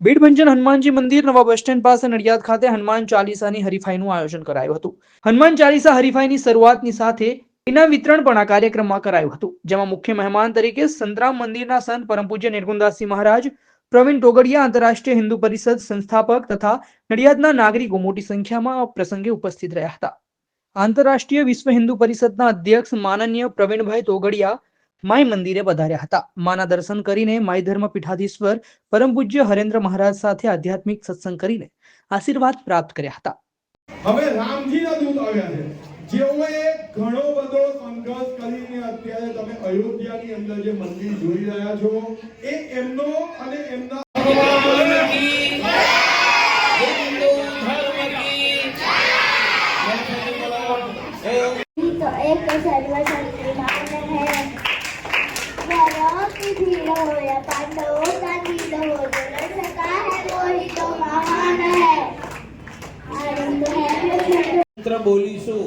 ભીડભંજન હનુમાનજી મંદિર નવા bus stand પાસે નડિયાદ ખાતે હનુમાન ચાલીસાની હરીફાઈનું આયોજન કરાયું હતું. હનુમાન ચાલીસા હરીફાઈની શરૂઆતની સાથે ઇનામ વિતરણ પણ આ કાર્યક્રમમાં કરાયું હતું, જેમાં મુખ્ય મહેમાન તરીકે સંતરામ મંદિરના સંત પરમ પૂજ્ય નિર્ગુણદાસજી મહારાજ, પ્રવીણ ટોગડિયા આંતરરાષ્ટ્રીય હિન્દુ પરિષદ સંસ્થાપક તથા નડિયાદના નાગરિકો મોટી સંખ્યામાં પ્રસંગે ઉપસ્થિત રહ્યા હતા. આંતરરાષ્ટ્રીય વિશ્વ હિન્દુ પરિષદના અધ્યક્ષ માનનીય પ્રવીણભાઈ તોગડિયા માય મંદિરે વધાર્યા હતા. માના દર્શન કરીને માય ધર્મ પીઠાધીશ્વર પરમ પૂજ્ય હરેન્દ્ર મહારાજ સાથે આધ્યાત્મિક સત્સંગ કરીને આશીર્વાદ પ્રાપ્ત કર્યા હતા. હવે રામજીના દૂત આવ્યા છે. જેઓએ ઘણો બધો સંઘર્ષ કરીને અત્યારે તમે અયોધ્યાની અંદર જે મંદિર જોઈ રહ્યા છો એ એમનો અને એમના એક સર્વસંત की भीड़ हो या पांडवों का नील हो जो लड़ सका है वो ही तो महान है आनंद है મંત્ર બોલીશું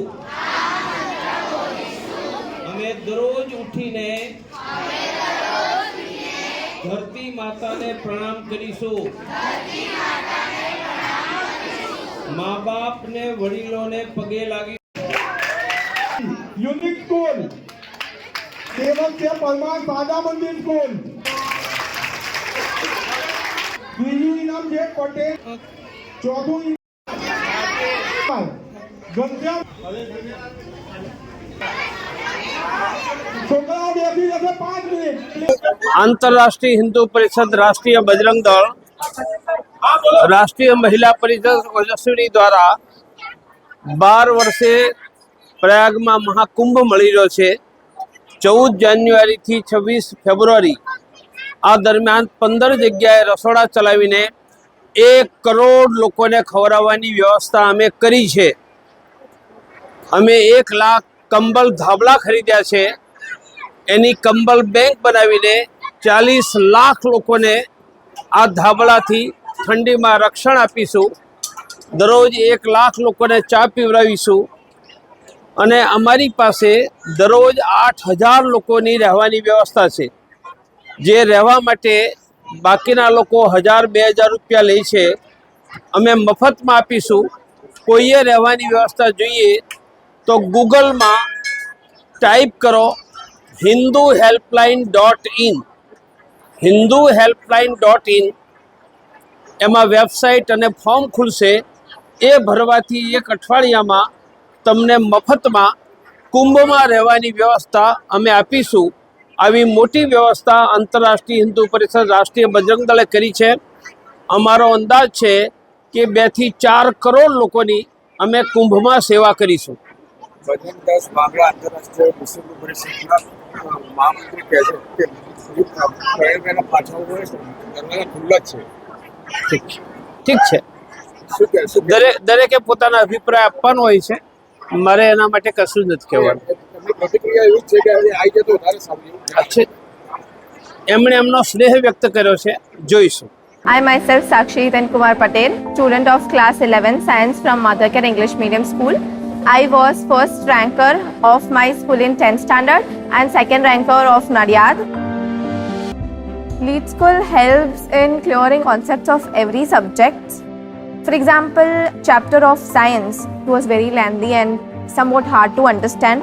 અમે દરરોજ ઉઠીને ધરતી માતાને પ્રણામ કરીશું મા બાપ ને વડીલોને પગે લાગી યુનિક સ્કૂલ સેવક છે પરમાર સાદા મંદિર સ્કૂલ ત્રીજું ઇનામ છે પટેલ ચોથું આંતરરાષ્ટ્રીય હિન્દુ પરિષદ રાષ્ટ્રીય બજરંગ દળ, રાષ્ટ્રીય મહિલા પરિષદ ઓજસ્વીની દ્વારા બાર વર્ષે પ્રયાગમાં મહાકુંભ મળી રહ્યો છે. ચૌદ જાન્યુઆરીથી છવ્વીસ ફેબ્રુઆરી આ દરમિયાન પંદર જગ્યાએ રસોડા ચલાવીને એક કરોડ લોકોને ખવડાવવાની વ્યવસ્થા અમે કરી છે. અમે એક લાખ કંબલ ધાબળા ખરીદ્યા છે. એની કંબલ બેંક બનાવીને ચાલીસ લાખ લોકોને આ ધાબળાથી ઠંડીમાં રક્ષણ આપીશું. દરરોજ એક લાખ લોકોને ચા પીવડાવીશું. અને અમારી પાસે દરરોજ આઠ હજાર લોકોની રહેવાની વ્યવસ્થા છે. જે રહેવા માટે બાકીના લોકો હજાર, બે હજાર રૂપિયા લે છે, અમે મફતમાં આપીશું. કોઈએ રહેવાની વ્યવસ્થા જોઈએ તો ગૂગલમાં ટાઈપ કરો Hindu helpline dot in. Hindu helpline dot in. એમાં વેબસાઇટ અને ફોર્મ ખુલશે. એ ભરવાથી એક અઠવાડિયામાં તમને મફતમાં કુંભમાં રહેવાની વ્યવસ્થા અમે આપીશું. આવી મોટી વ્યવસ્થા આંતરરાષ્ટ્રીય હિન્દુ પરિષદ રાષ્ટ્રીય બજરંગ દળે કરી છે. અમારો અંદાજ છે કે બેથી ચાર કરોડ લોકોની અમે કુંભમાં સેવા કરીશું. ભજન દાસ આંતરરાષ્ટ્રીય મુસ્લિમ પરિષદના મહામંત્રી કહે છે કે પ્રયાગરાજના પાછળ દરવાજા ખુલ્લા છે. ઠીક છે. ઠીક? દરેક દરેકે પોતાના અભિપ્રાય આપવાનો હોય છે. મારે એના માટે કશું જ નથી કહેવાનું. પ્રતિક્રિયા એવી છે કે હવે આવી જાય તો વધારે સારું છે એમણે એમનો સ્નેહ વ્યક્ત કર્યો છે જોઈશું I myself Sakshi Hitan Kumar Patel, student of class 11 science from Mothercare English Medium School. I was first ranker of my school in 10th standard and second ranker of Nadiad. Lead School helps in clearing concepts of every subject. For example, chapter of science was very lengthy and somewhat hard to understand.